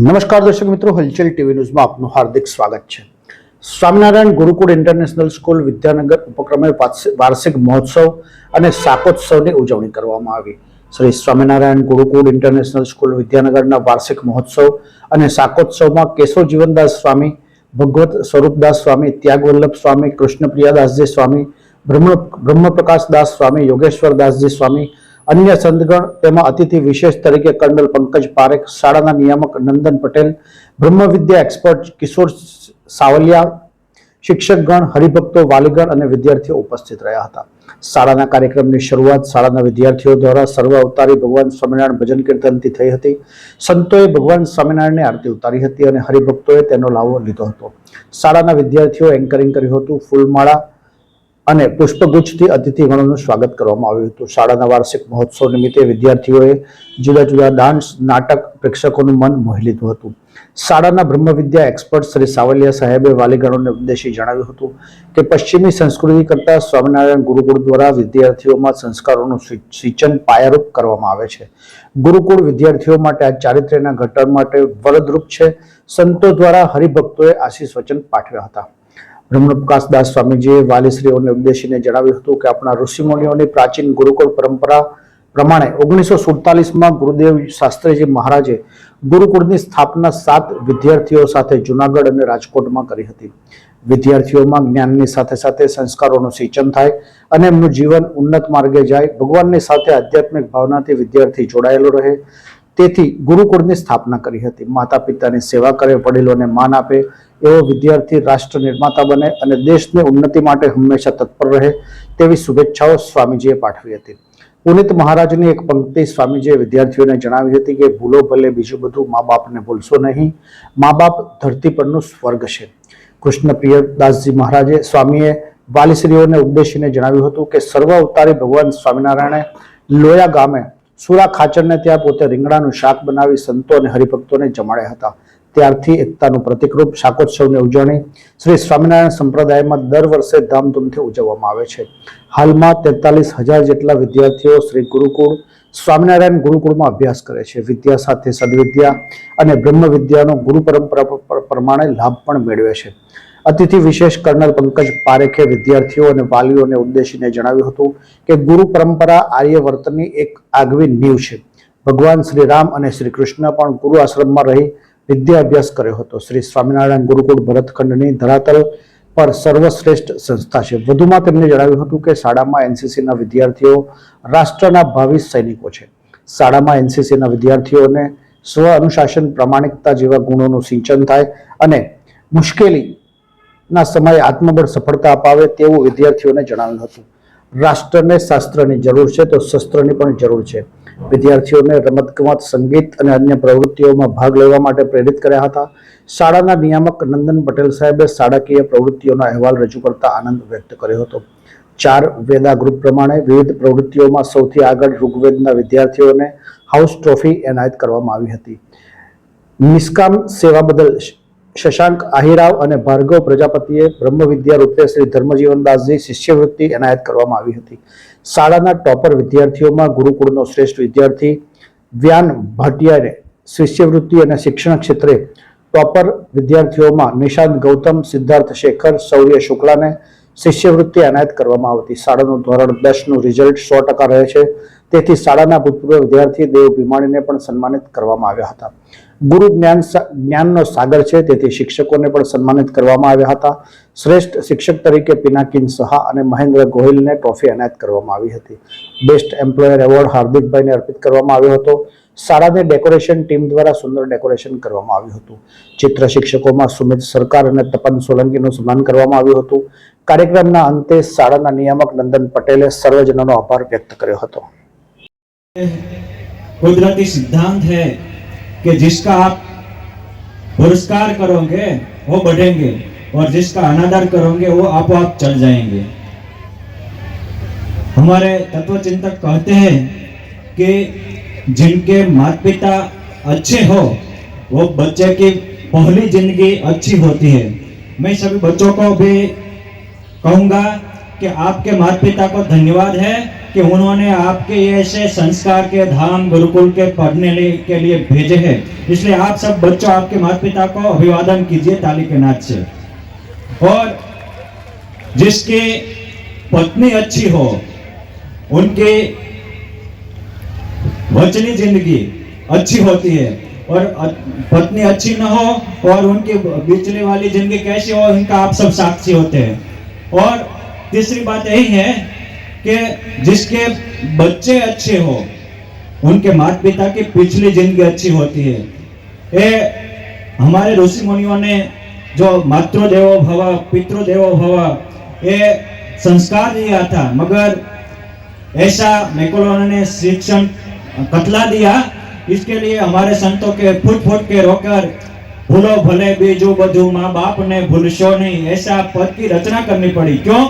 નમસ્કાર દર્શક મિત્રો, હલચલ ટીવી ન્યૂઝમાં આપનું હાર્દિક સ્વાગત છે. સ્વામિનારાયણ ગુરુકુળ ઇન્ટરનેશનલ સ્કૂલ વિદ્યાનગર ઉપક્રમે વાર્ષિક- મહોત્સવ અને શાકોત્સવની ઉજવણી કરવામાં આવી. શ્રી સ્વામિનારાયણ ગુરુકુળ ઇન્ટરનેશનલ સ્કૂલ વિદ્યાનગરના વાર્ષિક મહોત્સવ અને શાકોત્સવમાં કેશવ જીવનદાસ સ્વામી, ભગવત સ્વરૂપદાસ સ્વામી, ત્યાગવલ્લભ સ્વામી, કૃષ્ણપ્રિયાદાસજી સ્વામી, બ્રહ્મ બ્રહ્મપ્રકાશ સ્વામી યોગેશ્વર દાસજી સ્વામી અન્ય સંતગણ તેમાં અતિથિ વિશેષ તરીકે કર્નલ પંકજ પારેખ, શાળાના નિયામક નંદન પટેલ, બ્રહ્મવિદ્યા એક્સપર્ટ કિશોર સાવલિયા, શિક્ષકગણ હરિભક્તો વાલીગણ અને વિદ્યાર્થીઓ ઉપસ્થિત રહ્યા હતા. શાળાના કાર્યક્રમની શરૂઆત શાળાના વિદ્યાર્થીઓ દ્વારા સર્વ અવતારી ભગવાન સ્વામિનારાયણ ભજન કીર્તનથી થઈ હતી. સંતોએ ભગવાન સ્વામિનારાયણની આરતી ઉતારી હતી અને હરિભક્તોએ તેનો લાવો લીધો હતો. શાળાના વિદ્યાર્થીઓ એન્કરિંગ કર્યું હતું. ફૂલમાળા અને પુષ્પગુચ્છથી અતિથિગણોનું સ્વાગત કરવામાં આવ્યું હતું. શાળાના વાર્ષિક મહોત્સવ નિમિત્તે વિદ્યાર્થીઓએ જુદા જુદા ડાન્સ, નાટક પ્રેક્ષકોનું મન મોહી લીધું હતું. શાળાના બ્રહ્મવિદ્યા એક્સપર્ટ શ્રી સાવલિયા સાહેબે વાલીગણોને ઉદ્દેશી જણાવ્યું હતું કે પશ્ચિમી સંસ્કૃતિ કરતાં સ્વામિનારાયણ ગુરુકુળ દ્વારા વિદ્યાર્થીઓમાં સંસ્કારોનું સિંચન પાયારૂપ કરવામાં આવે છે. ગુરુકુળ વિદ્યાર્થીઓ માટે આ ચારિત્ર્યના ઘટન માટે વરદરૂપ છે. સંતો દ્વારા હરિભક્તોએ આશીષ વચન પાઠવ્યા હતા. બ્રહ્મપ્રકાશ દાસ સ્વામીજીએ વાલીશ્રીઓને ઉદ્દેશીને જણાવ્યું હતું કે આપણા ઋષિમુનિઓની પ્રાચીન ગુરુકુળ પરંપરા પ્રમાણે ઓગણીસો સુડતાલીસમાં ગુરુદેવ શાસ્ત્રીજી મહારાજે ગુરુકુળની સ્થાપના સાત વિદ્યાર્થીઓ સાથે જુનાગઢ અને રાજકોટમાં કરી હતી. વિદ્યાર્થીઓમાં જ્ઞાનની સાથે સાથે સંસ્કારોનું સિંચન થાય અને એમનું જીવન ઉન્નત માર્ગે જાય. ભગવાનની સાથે આધ્યાત્મિક ભાવનાથી વિદ્યાર્થી જોડાયેલો રહે. તેથી ગુરુકુળની સ્થાપના કરી હતી. માતા પિતાની સેવા કરે, વડીલોને માન આપે એવો વિદ્યાર્થી રાષ્ટ્ર નિર્માતા બને અને દેશની ઉન્નતિ માટે હંમેશા તત્પર રહે તેવી શુભેચ્છાઓ સ્વામીજીએ પાઠવી હતી. પુનિત મહારાજની એક પંક્તિ સ્વામીજીએ વિદ્યાર્થીઓને જણાવી હતી કે ભૂલો ભલે બીજું બધું મા બાપને ભૂલશો નહીં, મા બાપ ધરતી પરનું સ્વર્ગ છે. કૃષ્ણ પ્રિયદાસજી મહારાજે સ્વામીએ વાલીશ્રીઓને ઉદ્દેશીને જણાવ્યું હતું કે સર્વ અવતારી ભગવાન સ્વામિનારાયણે લોયા ગામે સુરા ખાચરને ત્યાં પોતે રીંગણાનું શાક બનાવી સંતો અને હરિભક્તોને જમાડ્યા હતા. ત્યારથી એકતાનું પ્રતિકરૂપ શાકોત્સવની ઉજવણી શ્રી સ્વામિનારાયણ સંપ્રદાયમાં દર વર્ષે ધામધૂમથી ઉજવવામાં આવે છે. હાલમાં તેતાલીસ હજાર જેટલા વિદ્યાર્થીઓ શ્રી ગુરુકુળ, સ્વામિનારાયણ ગુરુકુળમાં અભ્યાસ કરે છે. વિદ્યા સાથે સદવિદ્યા અને બ્રહ્મ વિદ્યાનો ગુરુ પરંપરા પ્રમાણે લાભ પણ મેળવે છે. અતિથિ વિશેષ કર્નલ પંકજ પારેખે વિદ્યાર્થીઓ અને વાલીઓને ઉદ્દેશીને જણાવ્યું હતું કે ગુરુ પરંપરા આર્યવર્તની એક આગવી નીવ છે. ભગવાન શ્રી રામ અને શ્રી કૃષ્ણ પણ ગુરુ આશ્રમમાં રહી વિદ્યા અભ્યાસ કર્યો હતો. શ્રી સ્વામિનારાયણ ગુરુકુળ ભરતખંડની ધરાતલ પર સર્વશ્રેષ્ઠ સંસ્થા છે. વધુમાં તેમણે જણાવ્યું હતું કે શાળામાં એનસીસીના વિદ્યાર્થીઓ રાષ્ટ્રના ભાવિ સૈનિકો છે. શાળામાં એનસીસીના વિદ્યાર્થીઓને સ્વ અનુશાસન, પ્રામાણિકતા જેવા ગુણોનું સિંચન થાય અને મુશ્કેલીના સમયે આત્મબળ સફળતા અપાવે તેવું વિદ્યાર્થીઓને જણાવ્યું હતું. રાષ્ટ્રને શાસ્ત્રની જરૂર છે તો શસ્ત્રની પણ જરૂર છે. વિદ્યાર્થીઓને રમતગમત, સંગીત અને અન્ય પ્રવૃત્તિઓમાં ભાગ લેવા માટે પ્રેરિત કર્યા હતા. શાળાના નિયામક નંદન પટેલ સાહેબે શાળાકીય પ્રવૃત્તિઓનો અહેવાલ રજૂ કરતા આનંદ વ્યક્ત કર્યો હતો. ચાર વેદા ગ્રુપ પ્રમાણે વિવિધ પ્રવૃત્તિઓમાં સૌથી આગળ ઋગ્વેદના વિદ્યાર્થીઓને હાઉસ ટ્રોફી એનાયત કરવામાં આવી હતી. નિષ્કામ સેવા બદલ શશાંક આહિરાવ અને ભાર્ગવ પ્રજાપતિએ બ્રહ્મ વિદ્યા રૂપે શ્રી ધર્મજીવનદાસજી શિષ્યવૃત્તિ એનાયત કરવામાં આવી હતી. શાળાના ટોપર વિદ્યાર્થીઓમાં ગુરુકુળનો શ્રેષ્ઠ વિદ્યાર્થી વ્યાન ભાટિયાને શિષ્યવૃત્તિ અને શિક્ષણ ક્ષેત્રે ટોપર વિદ્યાર્થીઓમાં નિશાંત ગૌતમ, સિદ્ધાર્થ શેખર, શૌર્ય શુક્લાને શિષ્યવૃત્તિ એનાયત કરવામાં આવતી. શાળાનું ધોરણ દસનું રિઝલ્ટ સો ટકા રહે છે. તેથી શાળાના ભૂતપૂર્વ વિદ્યાર્થી દેવ ભીમાણીને પણ સન્માનિત કરવામાં આવ્યા હતા. ગુરુ જ્ઞાન જ્ઞાનનો સાગર છે. તેથી શિક્ષકોને પણ સન્માનિત કરવામાં આવ્યા હતા. શ્રેષ્ઠ શિક્ષક તરીકે પિનાકિન સહા અને મહેન્દ્ર ગોહિલને ટ્રોફી એનાયત કરવામાં આવી હતી. બેસ્ટ એમ્પ્લોયર એવોર્ડ હાર્દિકભાઈને અર્પિત કરવામાં આવ્યો હતો. શાળાને ડેકોરેશન ટીમ દ્વારા સુંદર ડેકોરેશન કરવામાં આવ્યું હતું. ચિત્ર શિક્ષકોમાં સુમિત સરકાર અને તપન સોલંકીનું સન્માન કરવામાં આવ્યું હતું. કાર્યક્રમના અંતે શાળાના નિયામક નંદન પટેલે સર્વજનોનો આભાર વ્યક્ત કર્યો હતો. કુદરતી સિદ્ધાંત હૈ. कि जिसका आप पुरस्कार करोगे, वो बढ़ेंगे और जिसका अनादर करोगे, वो आप आप चल जाएँगे। हमारे तत्व चिंतक कहते हैं कि जिनके माता पिता अच्छे हो, वो बच्चे की पहली ज़िंदगी अच्छी होती है। मैं सभी बच्चों को भी कहूँगा कि आपके माता पिता को धन्यवाद है। कि उन्होंने आपके ऐसे संस्कार के धाम गुरुकुल के पढ़ने के लिए भेजे हैं। इसलिए आप सब बच्चों, आपके माता पिता को अभिवादन कीजिए ताली के नाच से। और जिसकी पत्नी अच्छी हो, उनकी वचनी ज़िंदगी अच्छी होती है। और पत्नी अच्छी न हो और उनकी बिचले वाली ज़िंदगी कैसी हो इनका आप सब साक्षी होते हैं। और तीसरी बात यही है कि जिसके बच्चे अच्छे हो, उनके माता पिता की पिछली ज़िंदगी अच्छी होती है। ये हमारे ऋषि मुनियों ने जो मातृ मातृदेवो भव, पितृदेवो भव ये संस्कार दिया था, मगर ऐसा मैकोलोना ने शिक्षण कतला दिया। इसके लिए हमारे संतों के फुट फुट के रोकर भूलो भले बीजू बधु माँ बाप ने भूलशो नहीं, ऐसा पद की रचना करनी पड़ी। क्यों?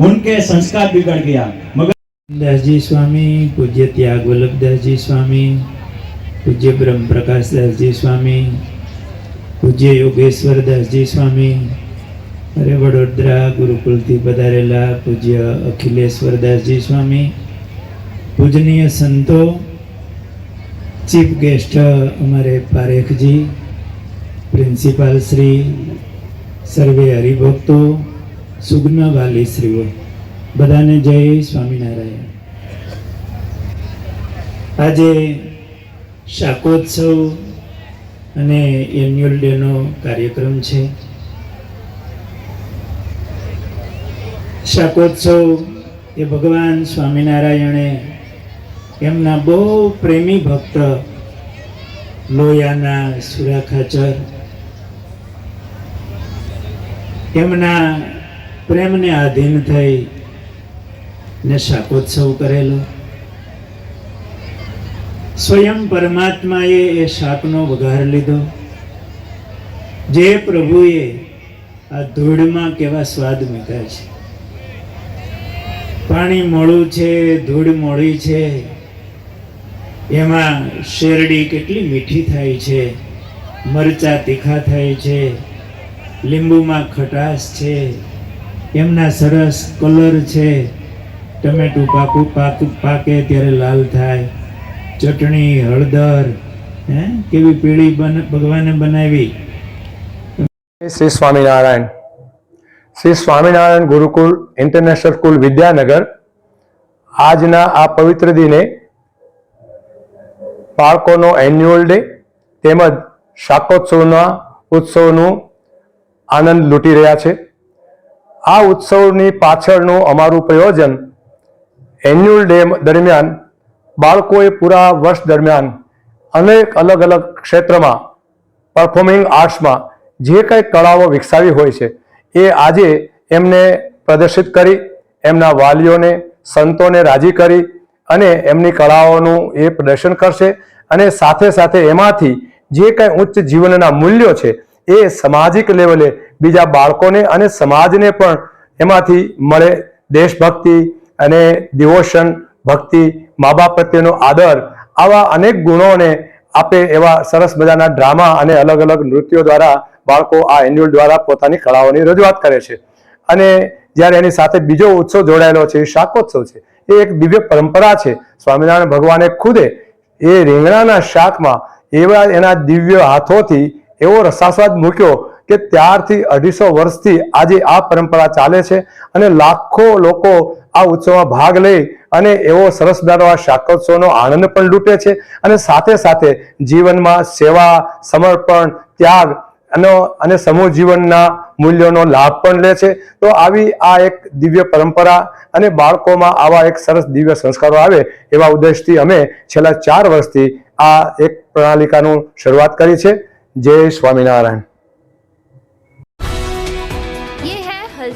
उनके संस्कार बिगड़ गया मगर દાસજી સ્વામી પૂજ્ય ત્યાગ વલ્લભદાસજી સ્વામી પૂજ્ય બ્રહ્મ પ્રકાશદાસજી સ્વામી પૂજ્ય યોગેશ્વરદાસજી સ્વામી અરે વડોદરા ગુરુકુલથી પધારેલા પૂજ્ય અખિલેશ્વરદાસજી સ્વામી પૂજનીય સંતો ચીફ ગેસ્ટ અમારે પારેખજી પ્રિન્સિપાલ શ્રી સર્વે હરિભક્તો સુગ્ન વાલીશ્રીઓ બધાને જય સ્વામિનારાયણ. આજે શાકોત્સવ અને એન્યુઅલ ડેનો કાર્યક્રમ છે. શાકોત્સવ એ ભગવાન સ્વામિનારાયણે એમના બહુ પ્રેમી ભક્ત લોયાના સુરાખાચર એમના પ્રેમને આધીન થઈ ને શાકોત્સવ કરેલો. સ્વયં પરમાત્માએ એ શાકનો વઘાર લીધો. જે પ્રભુએ આ ધૂળમાં કેવા સ્વાદ મૂક્યા છે. પાણી મોળું છે, ધૂળ મોળી છે. એમાં શેરડી કેટલી મીઠી થાય છે. મરચા તીખા થાય છે. લીંબુમાં ખટાશ છે. એમના સરસ કલર છે. ટમેટું પાકું પાક પાકે ત્યારે લાલ થાય. ચટણી, હળદર, હે? કેવી પીળી બન, ભગવાને બનાવી. શ્રી સ્વામિનારાયણ. શ્રી સ્વામિનારાયણ ગુરુકુળ ઇન્ટરનેશનલ સ્કૂલ વિદ્યાનગર આજના આ પવિત્ર દિને બાળકોનો એન્યુઅલ ડે તેમજ શાકોત્સવના ઉત્સવનું આનંદ લૂંટી રહ્યા છે. આ ઉત્સવની પાછળનું અમારું પ્રયોજન એન્યુઅલ ડે દરમિયાન બાળકોએ પૂરા વર્ષ દરમિયાન અનેક અલગ અલગ ક્ષેત્રમાં પરફોર્મિંગ આર્ટ્સમાં જે કંઈ કળાઓ વિકસાવી હોય છે, એ આજે એમને પ્રદર્શિત કરી, એમના વાલીઓને, સંતોને રાજી કરી અને એમની કળાઓનું એ પ્રદર્શન કરશે અને સાથે સાથે એમાંથી જે કંઈ ઉચ્ચ જીવનના મૂલ્યો છે, એ સામાજિક લેવલે બીજા બાળકોને અને સમાજને પણ એમાંથી મળે દેશભક્તિ અને ડિવોશન ભક્તિ મા બાપ પ્રત્યેનો આદર. આવા અનેક ગુણોને આપે એવા સરસ મજાના ડ્રામા અને અલગ અલગ નૃત્યો દ્વારા બાળકો આ એન્યુઅલ દ્વારા પોતાની કળાઓની રજૂઆત કરે છે. અને જ્યારે એની સાથે બીજો ઉત્સવ જોડાયેલો છે એ શાકોત્સવ છે, એ એક દિવ્ય પરંપરા છે. સ્વામિનારાયણ ભગવાને ખુદે એ રીંગણાના શાકમાં એવા એના દિવ્ય હાથોથી એવો રસાસ્વાદ મૂક્યો કે ત્યારથી અઢીસો વર્ષથી આજે આ પરંપરા ચાલે છે અને લાખો લોકો આ ઉત્સવમાં ભાગ લઈ અને એવો સરસ મજાનો આ શાકોત્સવનો આનંદ પણ લૂંટે છે અને સાથે સાથે જીવનમાં સેવા, સમર્પણ, ત્યાગ અને સમૂહ જીવનના મૂલ્યોનો લાભ પણ લે છે. તો આવી આ એક દિવ્ય પરંપરા અને બાળકોમાં આવા એક સરસ દિવ્ય સંસ્કારો આવે એવા ઉદ્દેશથી અમે છેલ્લા ચાર વર્ષથી આ એક પ્રણાલિકાનું શરૂઆત કરી છે. જય સ્વામિનારાયણ.